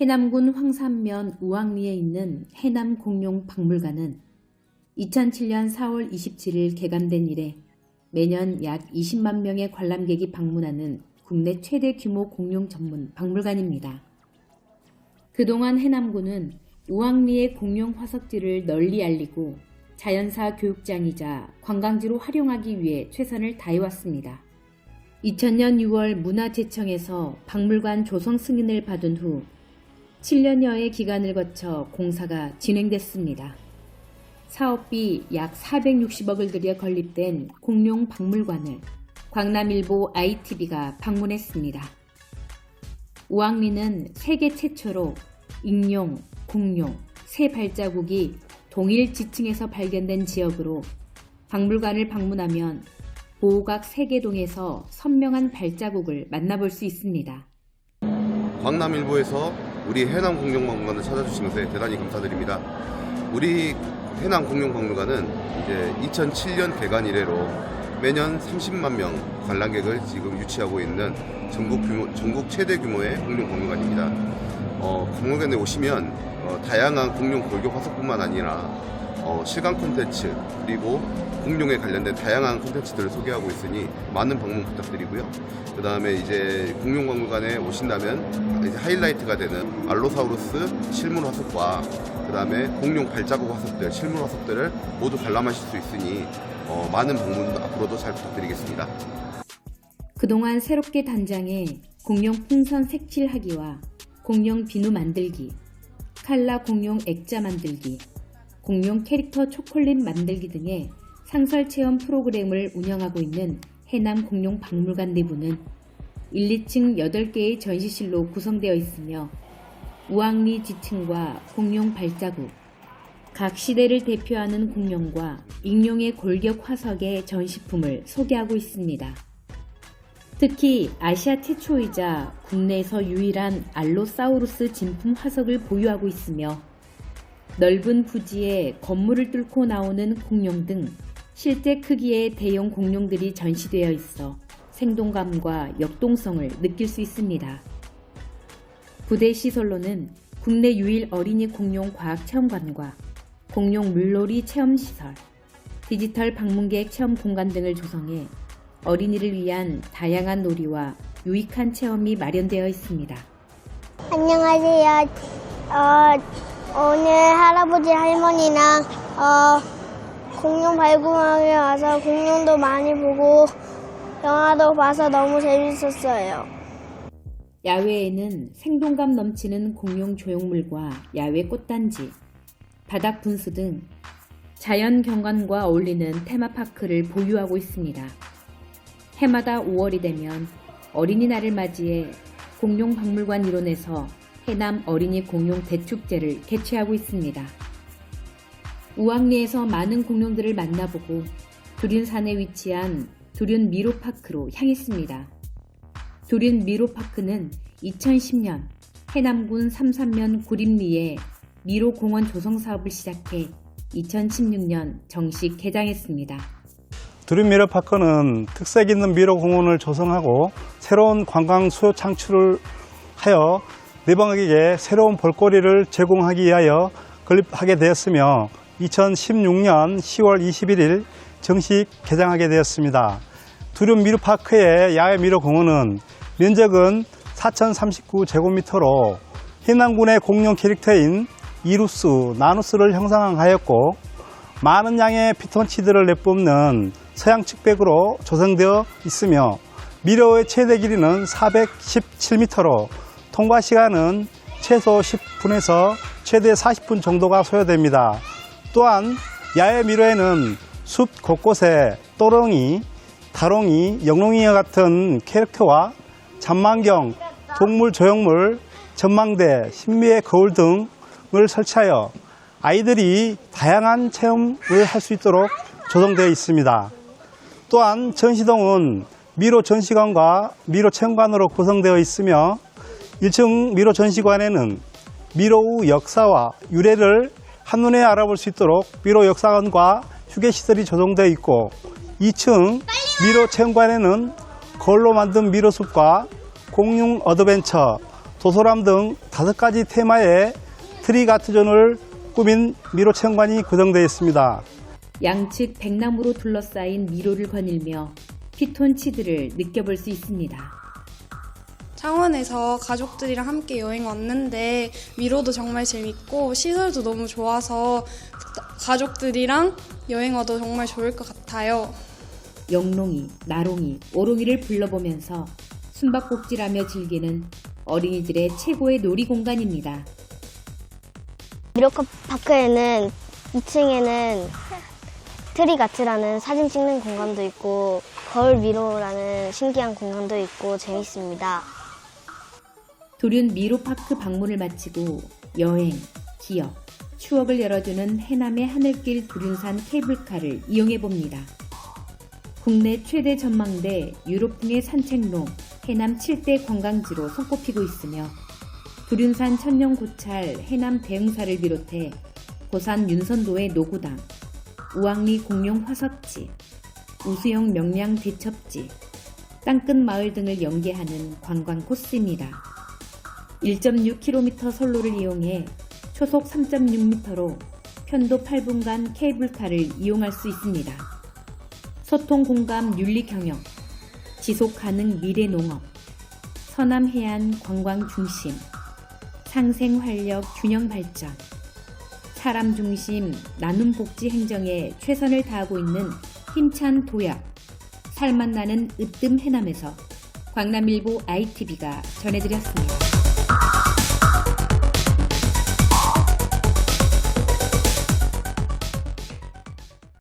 해남군 황산면 우왕리에 있는 해남 공룡 박물관은 2007년 4월 27일 개관된 이래 매년 약 20만 명의 관람객이 방문하는 국내 최대 규모 공룡 전문 박물관입니다. 그동안 해남군은 우왕리의 공룡 화석지를 널리 알리고 자연사 교육장이자 관광지로 활용하기 위해 최선을 다해왔습니다. 2000년 6월 문화재청에서 박물관 조성 승인을 받은 후 7년여의 기간을 거쳐 공사가 진행됐습니다. 사업비 약 460억을 들여 건립된 공룡 박물관을 광남일보 ITV가 방문했습니다. 우왕리는 세계 최초로 익룡, 공룡, 새 발자국이 동일 지층에서 발견된 지역으로 박물관을 방문하면 보호각 세계동에서 선명한 발자국을 만나볼 수 있습니다. 광남일보에서 우리 해남 공룡박물관을 찾아주신 것에 대단히 감사드립니다. 우리 해남 공룡박물관은 이제 2007년 개관 이래로 매년 30만 명 관람객을 지금 유치하고 있는 전국 규모, 전국 최대 규모의 공룡박물관입니다. 어, 박물관에 오시면 어, 다양한 공룡 골격 화석뿐만 아니라 어, 실감 콘텐츠 그리고 공룡에 관련된 다양한 콘텐츠들을 소개하고 있으니 많은 방문 부탁드리고요. 그 다음에 이제 공룡박물관에 오신다면 이제 하이라이트가 되는 알로사우루스 실물 화석과 그 다음에 공룡 발자국 화석들, 실물 화석들을 모두 관람하실 수 있으니 어, 많은 방문 앞으로도 잘 부탁드리겠습니다. 그동안 새롭게 단장해 공룡 풍선 색칠하기와 공룡 비누 만들기, 칼라 공룡 액자 만들기, 공룡 캐릭터 초콜릿 만들기 등의 상설 체험 프로그램을 운영하고 있는 해남 공룡 박물관 내부는 1, 2층 8개의 전시실로 구성되어 있으며 우왕리 지층과 공룡 발자국, 각 시대를 대표하는 공룡과 익룡의 골격 화석의 전시품을 소개하고 있습니다. 특히 아시아 최초이자 국내에서 유일한 알로사우루스 진품 화석을 보유하고 있으며 넓은 부지에 건물을 뚫고 나오는 공룡 등 실제 크기의 대형 공룡들이 전시되어 있어 생동감과 역동성을 느낄 수 있습니다. 부대 시설로는 국내 유일 어린이 공룡 과학 체험관과 공룡 물놀이 체험 시설, 디지털 방문객 체험 공간 등을 조성해 어린이를 위한 다양한 놀이와 유익한 체험이 마련되어 있습니다. 안녕하세요. 어, 오늘 할아버지 할머니랑 어, 공룡 발굴하러 와서 공룡도 많이 보고 영화도 봐서 너무 재밌었어요. 야외에는 생동감 넘치는 공룡 조형물과 야외 꽃단지, 바닥 분수 등 자연 경관과 어울리는 테마파크를 보유하고 있습니다. 해마다 5월이 되면 어린이날을 맞이해 공룡 박물관 일원에서 해남 어린이 공룡 대축제를 개최하고 있습니다. 우왕리에서 많은 공룡들을 만나보고 두륜산에 위치한 두륜 미로파크로 향했습니다. 두륜 미로파크는 2010년 해남군 삼산면 구림리에 미로공원 조성 사업을 시작해 2016년 정식 개장했습니다. 두림 미러파크는 특색 있는 미러 공원을 조성하고 새로운 관광 수요 창출을 하여 내방에게 새로운 볼거리를 제공하기 위하여 건립하게 되었으며 2016년 10월 21일 정식 개장하게 되었습니다. 두름 미르파크의 야외 미러 공원은 면적은 4,039제곱미터로 해남군의 공룡 캐릭터인 이루스, 나누스를 형상하였고 많은 양의 피톤치드를 내뿜는 서양 측백으로 조성되어 있으며 미러의 최대 길이는 417m로 통과 시간은 최소 10분에서 최대 40분 정도가 소요됩니다. 또한 야외 미러에는 숲 곳곳에 또롱이, 다롱이, 영롱이와 같은 캐릭터와 잔망경, 동물 조형물, 전망대, 신비의 거울 등을 설치하여 아이들이 다양한 체험을 할 수 있도록 조성되어 있습니다. 또한 전시동은 미로 전시관과 미로 체험관으로 구성되어 있으며 1층 미로 전시관에는 미로의 역사와 유래를 한눈에 알아볼 수 있도록 미로 역사관과 휴게시설이 조성되어 있고 2층 미로 체험관에는 걸로 만든 미로숲과 공룡 어드벤처, 도서람 등 다섯 가지 테마의 트리가트존을 꾸민 미로 체험관이 구성되어 있습니다. 양측 백나무로 둘러싸인 미로를 거닐며 피톤치드를 느껴볼 수 있습니다. 창원에서 가족들이랑 함께 여행 왔는데 미로도 정말 재밌고 시설도 너무 좋아서 가족들이랑 여행 와도 정말 좋을 것 같아요. 영롱이, 나롱이, 오롱이를 불러보면서 숨바꼭질하며 즐기는 어린이들의 최고의 놀이 공간입니다. 미로카 파크에는 2층에는 트리 가트라는 사진 찍는 공간도 있고 거울 미로라는 신기한 공간도 있고 재밌습니다. 도륜 미로파크 방문을 마치고 여행, 기억, 추억을 열어주는 해남의 하늘길 도륜산 케이블카를 이용해봅니다. 국내 최대 전망대 유로풍의 산책로 해남 7대 관광지로 손꼽히고 있으며 도륜산 천령 고찰 해남 대흥사를 비롯해 고산 윤선도의 노구당, 우왕리 공룡 화석지, 우수영 명량 대첩지, 땅끝 마을 등을 연계하는 관광 코스입니다. 1.6km 선로를 이용해 초속 3.6m로 편도 8분간 케이블카를 이용할 수 있습니다. 소통 공감 윤리 경영, 지속 가능 미래 농업, 서남 해안 관광 중심, 상생 활력 균형 발전, 사람 중심 나눔 복지 행정에 최선을 다하고 있는 힘찬 도약, 살맛 나는 으뜸 해남에서 광남일보 ITV가 전해드렸습니다.